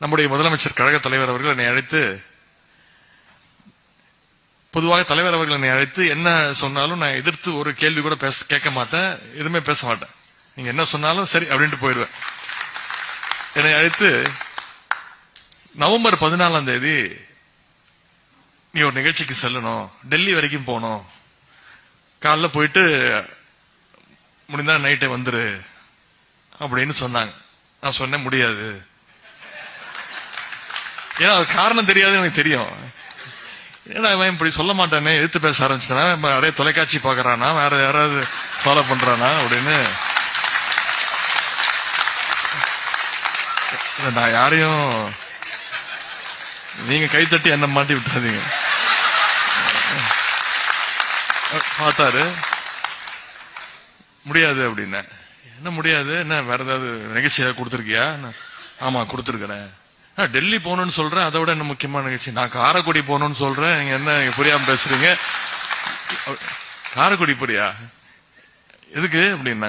நம்முடைய முதலமைச்சர் கழக தலைவர் அவர்கள் என்னை அழைத்து பொதுவாக தலைவர் அவர்கள் என்னை அழைத்து என்ன சொன்னாலும் நான் எதிர்த்து ஒரு கேள்வி கூட பேச கேட்க மாட்டேன் எதுவுமே பேச மாட்டேன். நீங்க என்ன சொன்னாலும் சரி அப்படின்ட்டு போயிடுவேன். என்னை அழைத்து நவம்பர் பதினாலாம் தேதி நீ ஒரு நிகழ்ச்சிக்கு செல்லணும் டெல்லி வரைக்கும் போகணும். காலைல போயிட்டு முடிந்தா நைட்டே வந்துரு அப்படின்னு சொன்னாங்க. நான் சொன்னேன் முடியாது. ஏன்னா அது காரணம் தெரியாது எனக்கு தெரியும். ஏன்னா அவன் இப்படி சொல்ல மாட்டானே எடுத்து பேச ஆரம்பிச்சிட்டானா நிறைய தொலைக்காட்சி பாக்குறானா வேற யாராவது ஃபாலோ பண்றானா அப்படின்னு. நான் யாரையும் நீங்க கைத்தட்டி என்ன மாட்டி விட்டாதீங்க பார்த்தாரு. முடியாது அப்படின்னேன். என்ன முடியாது? என்ன வேற ஏதாவது நிகழ்ச்சி ஏதாவது கொடுத்துருக்கியா ஆமா கொடுத்துருக்கிறேன். டெல்லி போகணும்னு சொல்றேன் அதை விட என்ன முக்கியமான நிகழ்ச்சி. நான் காரைக்குடி போகணும்னு சொல்றேன் நீங்க என்ன புரியாம பேசுறீங்க. காரைக்குடி புரியா எதுக்கு அப்படின்னா